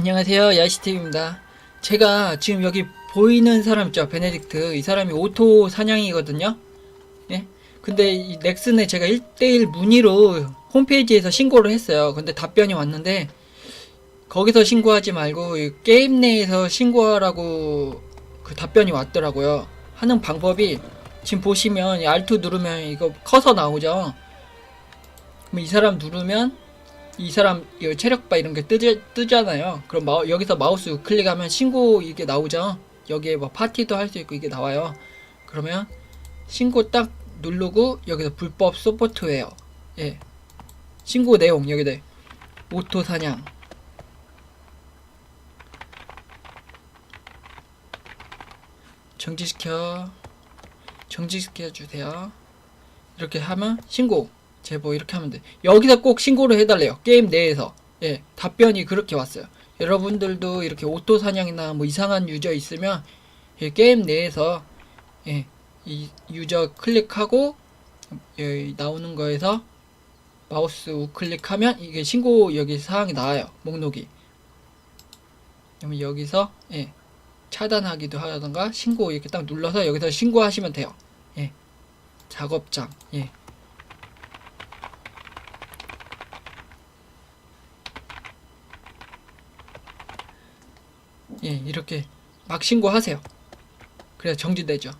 안녕하세요. 야시팀입니다. 제가 지금 여기 보이는 사람 있죠? 베네딕트. 이 사람이 오토 사냥이거든요. 예? 근데 이 넥슨에 제가 1대1 문의로 홈페이지에서 신고를 했어요. 근데 답변이 왔는데 거기서 신고하지 말고 이 게임 내에서 신고하라고 그 답변이 왔더라고요. 하는 방법이 지금 보시면 이 R2 누르면 이거 커서 나오죠? 그럼 이 사람 누르면 이 사람 이 체력바 이런 게 뜨지, 뜨잖아요. 그럼 마, 여기서 마우스 클릭하면 신고 이게 나오죠. 여기에 뭐 파티도 할 수 있고 이게 나와요. 그러면 신고 딱 누르고 여기서 불법 소프트웨어 예 신고 내용 여기다 오토 사냥 정지시켜 정지시켜 주세요. 이렇게 하면 신고 제보 이렇게 하면 돼. 여기서 꼭 신고를 해달래요. 게임 내에서. 예, 답변이 그렇게 왔어요. 여러분들도 이렇게 오토 사냥이나 뭐 이상한 유저 있으면 예, 게임 내에서 예, 이 유저 클릭하고 예, 나오는 거에서 마우스 우클릭하면 이게 신고 여기 사항이 나와요. 목록이. 그러면 여기서 예, 차단하기도 하던가 신고 이렇게 딱 눌러서 여기서 신고하시면 돼요. 예. 작업장. 예. 예, 이렇게 막 신고하세요. 그래야 정지되죠.